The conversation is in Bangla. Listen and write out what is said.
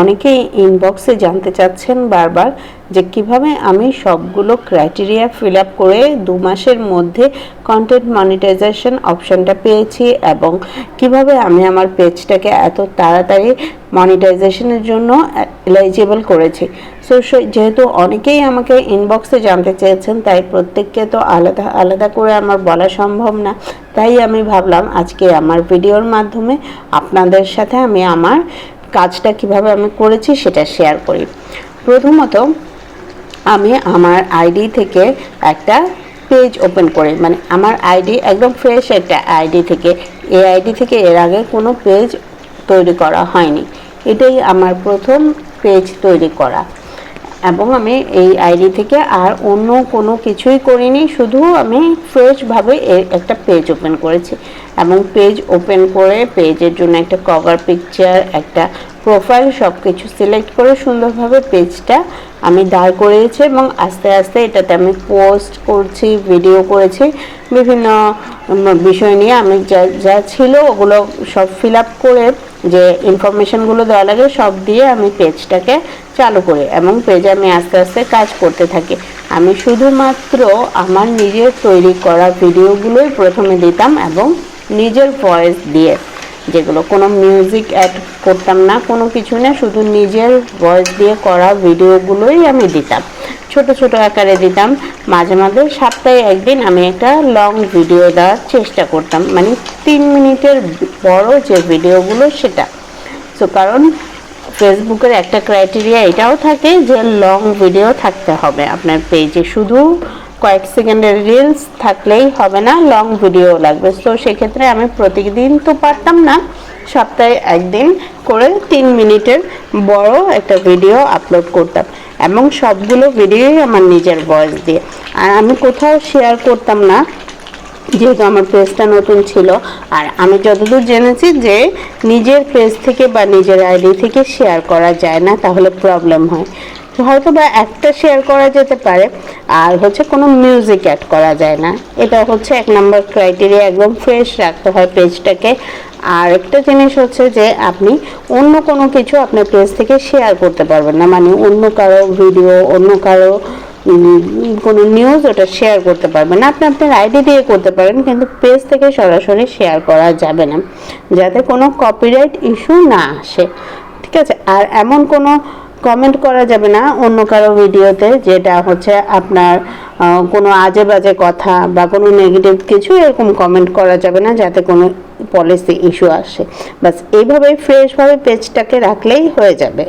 অনেকেই ইনবক্সে জানতে চাচ্ছেন বারবার যে কীভাবে আমি সবগুলো ক্রাইটেরিয়া ফিল আপ করে দু মাসের মধ্যে কন্টেন্ট মনিটাইজেশন অপশনটা পেয়েছি এবং কীভাবে আমি আমার পেজটাকে এত তাড়াতাড়ি মনিটাইজেশনের জন্য এলিজিবল করেছি। সো যেহেতু অনেকেই আমাকে ইনবক্সে জানতে চেয়েছেন, তাই প্রত্যেককে তো আলাদা আলাদা করে আমার বলা সম্ভব না। তাই আমি ভাবলাম আজকে আমার ভিডিওর মাধ্যমে আপনাদের সাথে আমি আমার কাজটা কীভাবে আমি করেছি সেটা শেয়ার করি। প্রথমত, আমি আমার আইডি থেকে একটা পেজ ওপেন করি। মানে আমার আইডি একদম ফ্রেশ একটা আইডি থেকে। এই আইডি থেকে এর আগে কোনো পেজ তৈরি করা হয়নি। এটাই আমার প্রথম পেজ তৈরি করা। এবং আমি এই আইডি থেকে আর অন্য কোনো কিছুই করিনি, শুধু আমি ফ্রেশভাবে একটা পেজ ওপেন করেছি। এবং পেজ ওপেন করে পেজের জন্য একটা কভার পিকচার একটা প্রোফাইল সব কিছু সিলেক্ট করে সুন্দরভাবে পেজটা আমি দাঁড় করিয়েছি এবং আস্তে আস্তে এটাতে আমি পোস্ট করছি ভিডিও করেছি, বিভিন্ন বিষয় নিয়ে আমি যা যা ছিল ওগুলো সব ফিল আপ করে যে ইনফরমেশনগুলো দেওয়া লাগে, সব দিয়ে আমি পেজটাকে চালু করি এবং পেজে আমি আস্তে আস্তে কাজ করতে থাকি। আমি শুধুমাত্র আমার নিজের তৈরি করা ভিডিওগুলোই প্রথমে দিতাম এবং নিজের ভয়েস দিয়ে যেগুলো কোনো মিউজিক অ্যাড করতাম না, কোনো কিছু না, শুধু নিজের ভয়েস দিয়ে করা ভিডিওগুলোই আমি দিতাম। ছোট ছোট আকারে দিতাম। মাঝে মাঝে সপ্তাহে একদিন আমি একটা লং ভিডিও দেওয়ার চেষ্টা করতাম। মানে তিন মিনিটের বড় যে ভিডিওগুলো সেটা। সো কারণ ফেসবুকের একটা ক্রাইটেরিয়া এটাও থাকে যে লং ভিডিও থাকতে হবে আপনার পেজে শুধু কয়েক সেকেন্ডের রিলস থাকলেই হবে না লং ভিডিও লাগবে। তো সেক্ষেত্রে আমি প্রতিদিন তো পারতাম না। সপ্তাহে একদিন করে তিন মিনিটের বড় একটা ভিডিও আপলোড করতাম। এবং সবগুলো ভিডিওই আমার নিজের ভয়েস দিয়ে। আর আমি কোথাও শেয়ার করতাম না, যেহেতু আমার পেজটা নতুন ছিল। আর আমি যতদূর জেনেছি যে নিজের পেজ থেকে বা নিজের আইডি থেকে শেয়ার করা যায় না, তাহলে প্রবলেম হয়। হয়তো বা একটা শেয়ার করা যেতে পারে, আর হচ্ছে কোনো মিউজিক অ্যাড করা যায় না। এটা হচ্ছে এক নম্বর ক্রাইটেরিয়া একদম ফ্রেশ রাখতে হয় পেজটাকে আর একটা জিনিস হচ্ছে যে, আপনি অন্য কোনো কিছু আপনার পেজ থেকে শেয়ার করতে পারবেন না। মানে অন্য কারও ভিডিও অন্য কারও কোনো নিউজ ওটা শেয়ার করতে পারবেন না। আপনি আপনার আইডি দিয়ে করতে পারেন, কিন্তু পেজ থেকে সরাসরি শেয়ার করা যাবে না। যাতে কোনো কপিরাইট ইস্যু না আসে। ঠিক আছে? আর এমন কোনো কমেন্ট করা যাবে না, অন্য কারও ভিডিওতে, যেটা হচ্ছে আপনার কোনো আজে বাজে কথা বা কোনো নেগেটিভ কিছু, এরকম কমেন্ট করা যাবে না, যাতে কোনো পলিসি ইস্যু আসে। বাস এইভাবে ফ্রেশভাবে পেজটাকে রাখলেই হয়ে যাবে।